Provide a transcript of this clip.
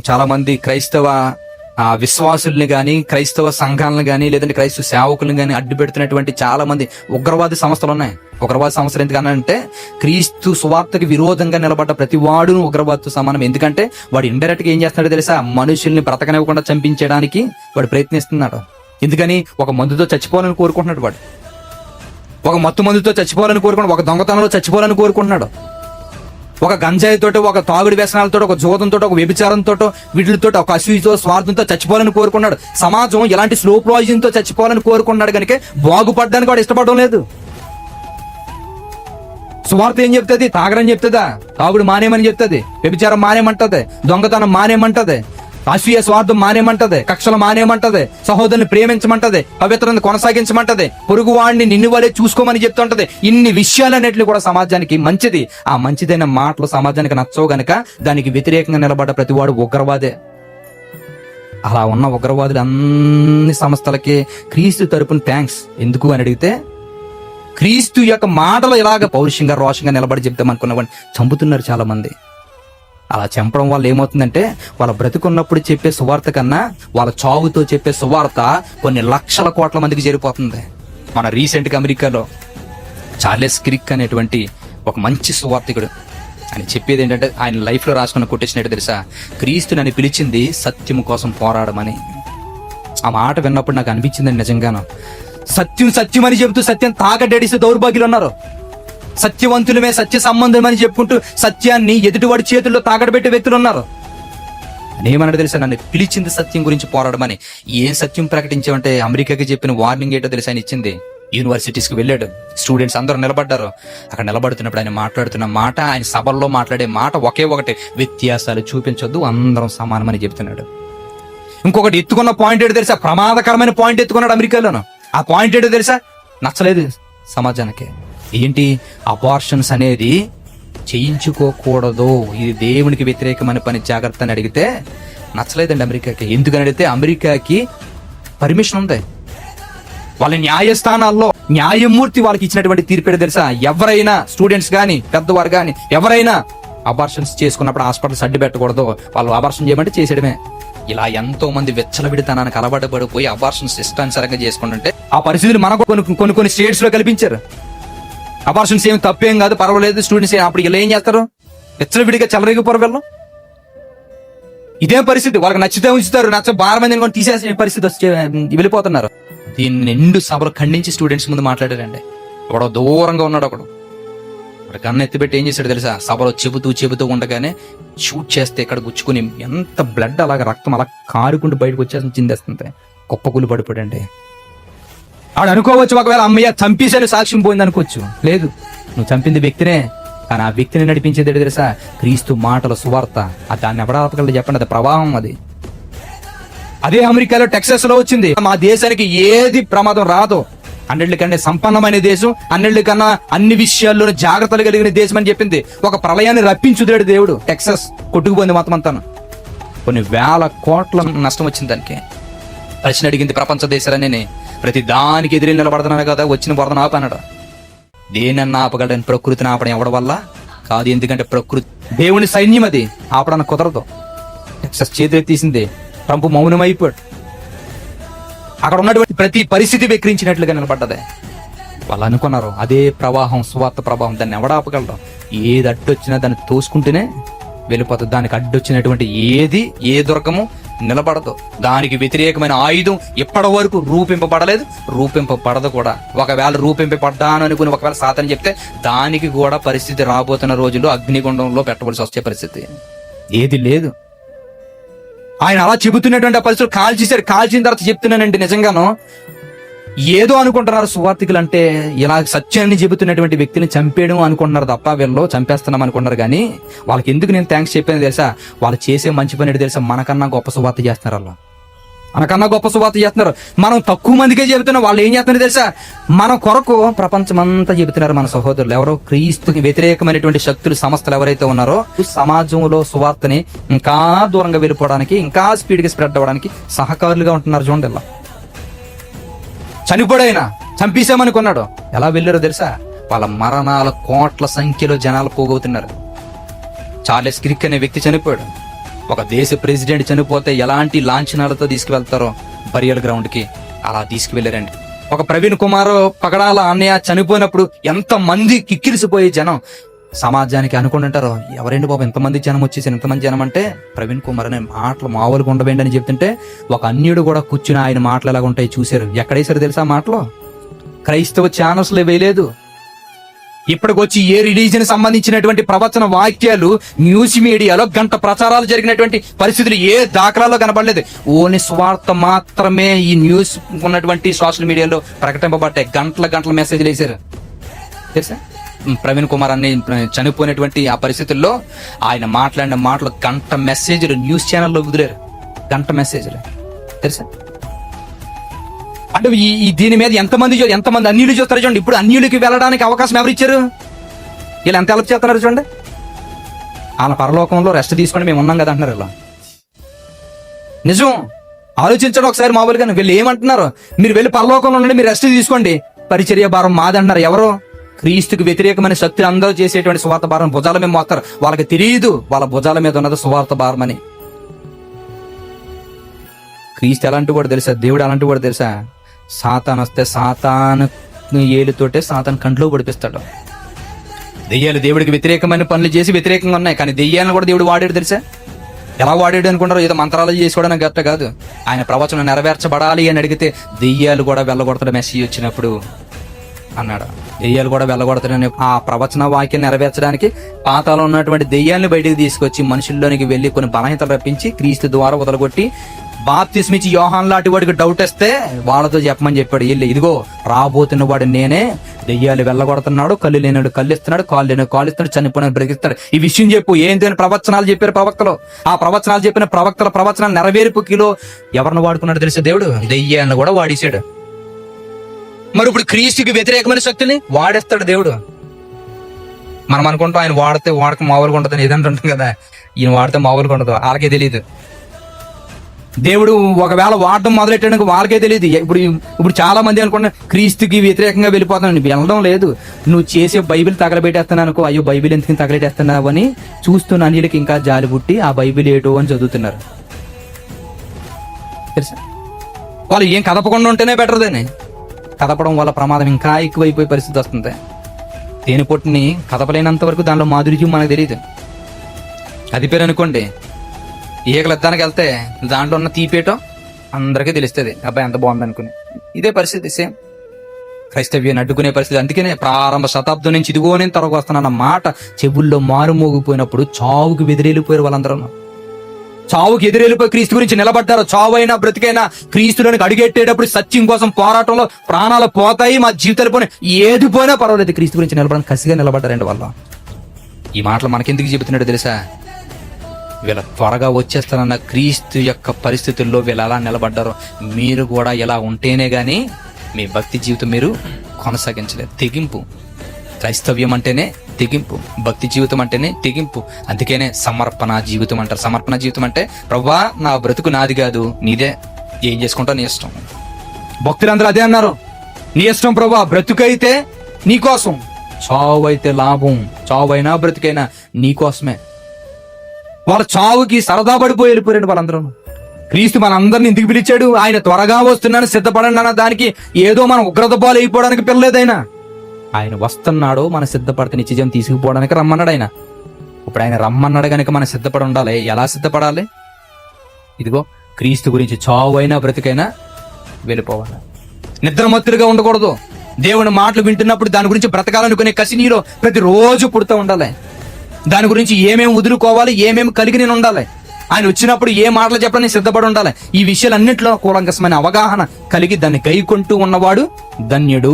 చాలా మంది క్రైస్తవ విశ్వాసుల్ని కానీ క్రైస్తవ సంఘాలను కానీ లేదంటే క్రైస్తవ సేవకులను కానీ అడ్డు పెడుతున్నటువంటి చాలా మంది ఉగ్రవాద సంస్థలు ఉన్నాయి. ఉగ్రవాద సంస్థలు ఎందుకనంటే క్రీస్తు సువార్తకి విరోధంగా నిలబడ్డ ప్రతి వాడును ఉగ్రవాదతో సమానం. ఎందుకంటే వాడు ఇండైరెక్ట్గా ఏం చేస్తున్నాడో తెలుసా? మనుషుల్ని బ్రతకనివ్వకుండా చంపించడానికి వాడు ప్రయత్నిస్తున్నాడు. ఎందుకని? ఒక మందుతో చచ్చిపోవాలని కోరుకుంటున్నాడు వాడు. ఒక మత్తు మందుతో చచ్చిపోవాలని కోరుకున్నాడు. ఒక దొంగతనంలో చచ్చిపోవాలని కోరుకుంటున్నాడు. ఒక గంజాయితో ఒక తాగుడు వ్యసనాలతో ఒక జోదంతో ఒక వ్యభిచారంతో వీటితో ఒక అసూయతో స్వార్థంతో చచ్చిపోవాలని కోరుకున్నాడు. సమాజం ఇలాంటి స్లో తో చచ్చిపోవాలని కోరుకున్నాడు కనుక బాగుపడడానికి వాడు ఇష్టపడడం లేదు. సువార్త ఏం చెప్తుంది? తాగడం చెప్తుందా? తాగుడు మానేమని చెప్తుంది? వ్యభిచారం మానేమంటది? దొంగతనం మానేమంటది? అసూయ స్వార్థం మానేమంటది కక్షలు మానేమంటది సహోదరుని ప్రేమించమంటది పవిత్రత కొనసాగించమంటది పొరుగు వాడిని నిన్ను వలే చూసుకోమని చెప్తుంటది. ఇన్ని విషయాలన్నింటినీ కూడా సమాజానికి మంచిది. ఆ మంచిదైన మాటలు సమాజానికి నచ్చవు గనక దానికి వ్యతిరేకంగా నిలబడ్డ ప్రతివాడు ఉగ్రవాదే. అలా ఉన్న ఉగ్రవాదులు అన్ని సంస్థలకి క్రీస్తు తరపున థ్యాంక్స్ ఎందుకు అని అడిగితే క్రీస్తు యొక్క మాటలు ఇలాగ పౌరుషంగా రోషంగా నిలబడి చెప్తాం అనుకున్నవాడిని చంపుతున్నారు చాలా మంది అలా చంపడం వల్ల ఏమవుతుందంటే వాళ్ళ బ్రతుకున్నప్పుడు చెప్పే సువార్త కన్నా వాళ్ళ చావుతో చెప్పే సువార్త కొన్ని లక్షల కోట్ల మందికి చేరిపోతుంది. మన రీసెంట్గా అమెరికాలో చార్లెస్ క్రిక్ అనేటువంటి ఒక మంచి సువార్థికుడు. ఆయన చెప్పేది ఏంటంటే ఆయన లైఫ్లో రాసుకున్న రాసుకున్న ఏంటో తెలుసా? క్రీస్తు నన్ను పిలిచింది సత్యం కోసం పోరాడమని. ఆ మాట విన్నప్పుడు నాకు అనిపించిందండి నిజంగాను. సత్యం సత్యం అని చెబుతూ సత్యం తాకడేడిస్తే దౌర్భాగ్యులు ఉన్నారు. సత్యవంతులమే సత్య సంబంధం అని చెప్పుకుంటూ సత్యాన్ని ఎదుటివాడి చేతుల్లో తాగడబెట్టే వ్యక్తులు ఉన్నారు. నేమన్నాడు తెలుసా? నన్ను పిలిచింది సత్యం గురించి పోరాడమని. ఏం సత్యం ప్రకటించామంటే అమెరికాకి చెప్పిన వార్నింగ్ ఏంటో తెలుసా? ఆయన ఇచ్చింది. యూనివర్సిటీస్కి వెళ్ళాడు. స్టూడెంట్స్ అందరూ నిలబడ్డారు. అక్కడ నిలబడుతున్నప్పుడు ఆయన మాట్లాడుతున్న మాట ఆయన సభల్లో మాట్లాడే మాట ఒకే ఒకటి. వ్యత్యాసాలు చూపించొద్దు అందరం సమానమని చెప్తున్నాడు. ఇంకొకటి ఎత్తుకున్న పాయింట్ ఏంటో తెలుసా? ప్రమాదకరమైన పాయింట్ ఎత్తుకున్నాడు అమెరికాలోను. ఆ పాయింట్ ఏంటో తెలుసా? నచ్చలేదు సమాజానికి. ఏంటి? అబార్షన్స్ అనేది చేయించుకోకూడదు. ఇది దేవునికి వ్యతిరేకమైన పని. జాగ్రత్త అని అడిగితే నచ్చలేదండి అమెరికాకి. ఎందుకని అడిగితే అమెరికాకి పర్మిషన్ ఉంది. వాళ్ళ న్యాయస్థానాల్లో న్యాయమూర్తి వాళ్ళకి ఇచ్చినటువంటి తీర్పు తెలుసా? ఎవరైనా స్టూడెంట్స్ కానీ పెద్దవారు కానీ ఎవరైనా అబార్షన్స్ చేసుకున్నప్పుడు హాస్పిటల్స్ అడ్డు పెట్టకూడదు. వాళ్ళు అబార్షన్ చేయమంటే చేసేయడమే. ఇలా ఎంతో మంది విచ్చలవిడితనానికి అలవాటు పడిపోయి అబార్షన్స్ ఇష్టానుసారంగా చేసుకుంటుంటే ఆ పరిస్థితులు మనకు కొన్ని కొన్ని కొన్ని స్టేట్స్లో కల్పించారు. అబార్షన్స్ ఏమి తప్పేం కాదు పర్వాలేదు. స్టూడెంట్స్ అప్పుడు ఇలా ఏం చేస్తారు? విచ్చలవిడిగా చెలరేగిపోరు వీళ్ళు. ఇదే పరిస్థితి. వాళ్ళకి నచ్చితే ఉంచుతారు నచ్చ భారమైన మందిని కూడా తీసేసే పరిస్థితి వచ్చి వెళ్ళిపోతున్నారు. దీన్ని నిండు సభలు ఖండించి స్టూడెంట్స్ ముందు మాట్లాడారండి. ఒకడు దూరంగా ఉన్నాడు ఒకడు. వాడు కన్ను ఎత్తిపెట్టి ఏం చేశాడు తెలుసా? సభలో చెబుతూ చెబుతూ ఉండగానే షూట్ చేస్తే ఇక్కడ గుచ్చుకుని ఎంత బ్లడ్ అలాగ రక్తం అలా కారుకుంటూ బయటకు వచ్చేసి చిందేస్తుంది కుప్పకులు పడిపోడండి ఆడు అనుకోవచ్చు ఒకవేళ అమ్మయ్య చంపేశాను సాక్ష్యం పోయింది అనుకోవచ్చు లేదు నువ్వు చంపింది వ్యక్తినే కానీ ఆ వ్యక్తిని నడిపించేది తెలుసా? క్రీస్తు మాటల సువార్త. ఆ దాన్ని ఎవడ చెప్పండి అది ప్రభావం అది. అదే అమెరికాలో టెక్సస్లో వచ్చింది. మా దేశానికి ఏది ప్రమాదం రాదు. అన్నిటికన్నా సంపన్నమైన దేశం అన్నిటికన్నా అన్ని విషయాల్లో జాగ్రత్తలు కలిగిన దేశం అని చెప్పింది. ఒక ప్రళయాన్ని రప్పించుదాడు దేవుడు టెక్సస్ కొట్టుకుపోయింది మొత్తం అంతా కొన్ని వేల కోట్ల నష్టం వచ్చింది దానికి. ప్రశ్న అడిగింది ప్రపంచ దేశాలని ప్రతి దానికి ఎదురు నిలబడుతున్నాడు కదా వచ్చిన వరదను ఆపన్నాడు దేనన్నా ఆపగలని ప్రకృతిని ఆపడం ఎవడ వల్ల? కాదు ఎందుకంటే ప్రకృతి దేవుని సైన్యం అది. ఆపడానికి కుదరదు. టెక్సస్ చేతులు తీసింది. ట్రంప్ మౌనమైపోయాడు. అక్కడ ఉన్నటువంటి ప్రతి పరిస్థితి వెక్రించినట్లుగా నిలబడ్డది. వాళ్ళు అనుకున్నారు అదే ప్రవాహం స్వార్థ ప్రభావం దాన్ని ఎవడ ఆపగలరు ఏది అడ్డొచ్చినా దాన్ని తోసుకుంటేనే వెళ్ళిపోతుంది. దానికి అడ్డొచ్చినటువంటి ఏది ఏ దుర్గము నిలబడదు. దానికి వ్యతిరేకమైన ఆయుధం ఇప్పటి వరకు రూపింపబడలేదు. రూపింపబడదు కూడా. ఒకవేళ రూపింపబడ్డాను అనుకుని ఒకవేళ సాతని చెప్తే దానికి కూడా పరిస్థితి రాబోతున్న రోజుల్లో అగ్నిగుండంలో పెట్టవలసి వచ్చే పరిస్థితి. ఏది లేదు. ఆయన అలా చెబుతున్నటువంటి ఆ పరిస్థితులు కాల్చేశారు. కాల్చిన తర్వాత చెప్తున్నానండి నిజంగాను. ఏదో అనుకుంటున్నారు సువార్థికులు అంటే ఇలా సత్యాన్ని చెబుతున్నటువంటి వ్యక్తిని చంపేయడం అనుకుంటున్నారు తప్ప వీళ్ళు చంపేస్తున్నాం అనుకుంటున్నారు కానీ వాళ్ళకి ఎందుకు నేను థ్యాంక్స్ చెప్పాను తెలుసా? వాళ్ళు చేసే మంచి పని తెలుసా? మనకన్నా గొప్ప సువార్త చేస్తున్నారు వాళ్ళు. మనకన్నా గొప్ప సువార్త చేస్తున్నారు. మనం తక్కువ మందికే చెబుతున్నాం వాళ్ళు ఏం చేస్తున్నారు తెలుసా? మన కొరకు ప్రపంచమంతా చెబుతున్నారు మన సహోదరులు. ఎవరో క్రీస్తుకి వ్యతిరేకమైనటువంటి శక్తులు సంస్థలు ఎవరైతే ఉన్నారో సమాజంలో సువార్తని ఇంకా దూరంగా వెళ్ళిపోవడానికి ఇంకా స్పీడ్గా స్ప్రెడ్ అవ్వడానికి సహకారులుగా ఉంటున్నారు చూడండి చనిపోడైనా చంపేశామనుకున్నాడు. ఎలా వెళ్ళారో తెలుసా? వాళ్ళ మరణాల కోట్ల సంఖ్యలో జనాలు పోగవుతున్నారు. చార్లెస్ క్రిక్ అనే వ్యక్తి చనిపోయాడు. ఒక దేశ ప్రెసిడెంట్ చనిపోతే ఎలాంటి లాంఛనాలతో తీసుకువెళ్తారో బరియల్ గ్రౌండ్కి అలా తీసుకువెళ్ళారండి. ఒక ప్రవీణ్ కుమార్ పగడాల అన్నయ్య చనిపోయినప్పుడు ఎంత మంది కిక్కిరిసిపోయే జనం సమాజానికి అనుకుంటుంటారు ఎవరండి బాబు ఎంతమంది జనం వచ్చేసి ఎంతమంది జనం అంటే? ప్రవీణ్ కుమార్ అనే మాటలు మామూలుగా ఉండవేండి అని చెప్తుంటే ఒక అన్యుడు కూడా కూర్చుని ఆయన మాటలు ఎలా ఉంటాయి చూశారు. ఎక్కడేసారు తెలుసా మాటలు? క్రైస్తవ ఛానల్స్లో వేయలేదు. ఇప్పటికొచ్చి ఏ రిలీజన్ సంబంధించినటువంటి ప్రవచన వాక్యాలు న్యూస్ మీడియాలో గంట ప్రచారాలు జరిగినటువంటి పరిస్థితులు ఏ దాఖలాలో కనబడలేదు. ఓన్లీ స్వార్థ మాత్రమే ఈ న్యూస్ ఉన్నటువంటి సోషల్ మీడియాలో ప్రకటింపబడ్డాయి. గంటల గంటల మెసేజ్లు వేశారు. తెలుసా? ప్రవీణ్ కుమార్ అన్ని చనిపోయినటువంటి ఆ పరిస్థితుల్లో ఆయన మాట్లాడిన మాటలు గంట మెసేజ్లు న్యూస్ ఛానల్లో వదిలేరు. గంట మెసేజ్లు. తెలుసా? అంటే ఈ దీని మీద ఎంతమంది చూ- ఎంతమంది అన్యులు చూస్తారు చూడండి. ఇప్పుడు అన్యులకి వెళ్ళడానికి అవకాశం ఎవరు ఇచ్చారు? వీళ్ళు ఎంత హెల్ప్ చేస్తున్నారు చూడండి. వాళ్ళ పరలోకంలో రెస్ట్ తీసుకొని మేము ఉన్నాం కదా అంటున్నారు ఇలా నిజం. ఆలోచించండి ఒకసారి మామూలుగా. వీళ్ళు ఏమంటున్నారు? మీరు వెళ్ళి పరలోకంలో ఉండండి మీరు రెస్ట్ తీసుకోండి. పరిచర్య భారం మాది అంటున్నారు ఎవరు? క్రీస్తుకు వ్యతిరేకమైన శక్తులు అందరూ చేసేటువంటి స్వార్థ భారం భుజాల మీద మోస్తారు వాళ్ళకి తెలియదు వాళ్ళ భుజాల మీద ఉన్నది స్వార్థ భారం అని క్రీస్తు ఎలాంటి కూడా తెలుసా? దేవుడు అలాంటి కూడా తెలుసా? సాతాన్ వస్తే సాతాను ఏలుతోటే సాతాన్ కంట్లో పడిపిస్తాడు. దెయ్యాలు దేవుడికి వ్యతిరేకమైన పనులు చేసి వ్యతిరేకంగా ఉన్నాయి. కానీ దెయ్యాలను కూడా దేవుడు వాడాడు తెలుసా? ఎలా వాడాడు అనుకుంటారు ఏదో మంత్రాలు చేసుకోవడం గట్ట కాదు. ఆయన ప్రవచనం నెరవేర్చబడాలి అని అడిగితే దెయ్యాలు కూడా వెళ్ళగొడతాడు. మెసేజ్ వచ్చినప్పుడు అన్నాడు. దెయ్యాలు కూడా వెళ్ళగొడతాడని ఆ ప్రవచన వాక్యం నెరవేర్చడానికి పాతాలో ఉన్నటువంటి దెయ్యాలను బయటికి తీసుకొచ్చి మనుషుల్లోనికి వెళ్ళి కొన్ని బలహీతలు రప్పించి క్రీస్తు ద్వారా వదలగొట్టి బాప్తిస్మిచ్చి యోహాన్ లాంటి వాడికి డౌట్ వస్తే వాళ్ళతో చెప్పమని చెప్పాడు. వెళ్ళి ఇదిగో రాబోతున్న వాడు నేనే. దెయ్యాలు వెళ్ళగొడుతున్నాడు కళ్ళు లేనాడు కళ్ళు ఇస్తున్నాడు కాళ్ళు లేని కాళ్ళు ఇస్తున్నాడు చనిపోయిన బ్రతికిస్తాడు. ఈ విషయం చెప్పు. ఏంటి అని ప్రవచనాలు చెప్పారు ప్రవక్తలు? ఆ ప్రవచనాలు చెప్పిన ప్రవక్తల ప్రవచనాలు నెరవేర్పుకిలో ఎవరిని వాడుకున్నాడు తెలిసే దేవుడు? దెయ్యాలను కూడా వాడేశాడు. మరి ఇప్పుడు క్రీస్తుకి వ్యతిరేకమైన శక్తిని వాడేస్తాడు దేవుడు. మనం అనుకుంటాం ఆయన వాడితే వాడక మామూలుగా ఉంటుంది ఏదంటే ఉంటుంది కదా. ఈయన వాడితే మామూలుగా ఉండదు. వాళ్ళకే తెలియదు దేవుడు ఒకవేళ వాడడం మొదలెట్టడానికి వాళ్ళకే తెలియదు ఇప్పుడు ఇప్పుడు చాలా మంది అనుకుంటున్నారు క్రీస్తుకి వ్యతిరేకంగా వెళ్ళిపోతాను వెళ్ళడం లేదు. నువ్వు చేసే బైబిల్ తగలబెట్టేస్తాను అనుకో అయ్యో బైబిల్ ఎందుకు తగలెట్టేస్తున్నావు అని చూస్తున్న అన్నిటికి ఇంకా జాలి పుట్టి ఆ బైబిల్ ఏటో అని చదువుతున్నారు. తెలుసా? వాళ్ళు ఏం కదపకుండా ఉంటేనే బెటర్ దాన్ని. కదపడం వల్ల ప్రమాదం ఇంకా ఎక్కువైపోయే పరిస్థితి వస్తుంది. తేనె పొట్టుని కదపలేనంత వరకు దానిలో మాధుర్యం మనకు తెలియదు అది పేరు అనుకోండి. ఈగలు ఎత్తానికి వెళ్తే దాంట్లో ఉన్న తీపేయటం అందరికీ తెలుస్తుంది. అబ్బాయి ఎంత బాగుంది అనుకుని. ఇదే పరిస్థితి సేమ్. క్రైస్తవ్యాన్ని అడ్డుకునే పరిస్థితి. అందుకనే ప్రారంభ శతాబ్దం నుంచి ఇదిగో నేను వస్తానన్న మాట చెవుల్లో మారుమోగిపోయినప్పుడు చావుకు బెదిరేలిపోయారు వాళ్ళందరూ. చావుకి ఎదురెళ్ళిపోయి క్రీస్తు గురించి నిలబడ్డారు చావు అయినా బ్రతికైనా క్రీస్తులను అడిగెట్టేటప్పుడు సత్యం కోసం పోరాటంలో ప్రాణాలు పోతాయి మా జీవితాలు పోయినా ఏది పోయినా పర్వాలేదు. క్రీస్తు గురించి నిలబడడానికి కసిగా నిలబడ్డారండి వాళ్ళ. ఈ మాటలు మనకెందుకు చెబుతున్నాడు తెలుసా? వీళ్ళ త్వరగా వచ్చేస్తానన్న క్రీస్తు యొక్క పరిస్థితుల్లో వీళ్ళు ఎలా నిలబడ్డారో మీరు కూడా ఇలా ఉంటేనే కానీ మీ భక్తి జీవితం మీరు కొనసాగించలేదు. తెగింపు. క్రైస్తవ్యం అంటేనే తెగింపు భక్తి జీవితం అంటేనే తెగింపు. అందుకనే సమర్పణ జీవితం అంటారు. సమర్పణ జీవితం అంటే ప్రభా నా బ్రతుకు నాది కాదు నీదే. ఏం చేసుకుంటా నీ ఇష్టం. భక్తులందరూ అదే అన్నారు. నీ ఇష్టం ప్రభా బ్రతుకైతే నీకోసం చావు అయితే లాభం చావు అయినా బ్రతుకైనా నీకోసమే వాళ్ళ చావుకి సరదా పడిపోయి వెళ్ళిపోయారు వాళ్ళందరూ. క్రీస్తు మనందరిని ఎందుకు పిలిచాడు? ఆయన త్వరగా వస్తున్నాను సిద్ధపడండి అన్న దానికి ఏదో మనం ఉగ్రత పాలు అయిపోవడానికి పిల్లలేదైనా ఆయన వస్తున్నాడు మన సిద్ధపడితే నిత్యజయం తీసుకుపోవడానికి రమ్మన్నాడు ఆయన. ఇప్పుడు ఆయన రమ్మన్నాడు కనుక మనం సిద్ధపడి ఉండాలి. ఎలా సిద్ధపడాలి? ఇదిగో క్రీస్తు గురించి చావు అయినా బ్రతికైనా వెళ్ళిపోవాలి. నిద్రమత్తులుగా ఉండకూడదు. దేవుని మాటలు వింటున్నప్పుడు దాని గురించి బ్రతకాలనుకునే కసి నీలో ప్రతిరోజు పుడుతూ ఉండాలి. దాని గురించి ఏమేమి వదులుకోవాలి ఏమేమి కలిగి నేను ఉండాలి? ఆయన వచ్చినప్పుడు ఏ మాటలు చెప్పడానికి సిద్ధపడి ఉండాలి? ఈ విషయాలన్నింటిలో కూలంకసమైన అవగాహన కలిగి దాన్ని గైకొంటూ ఉన్నవాడు ధన్యుడు.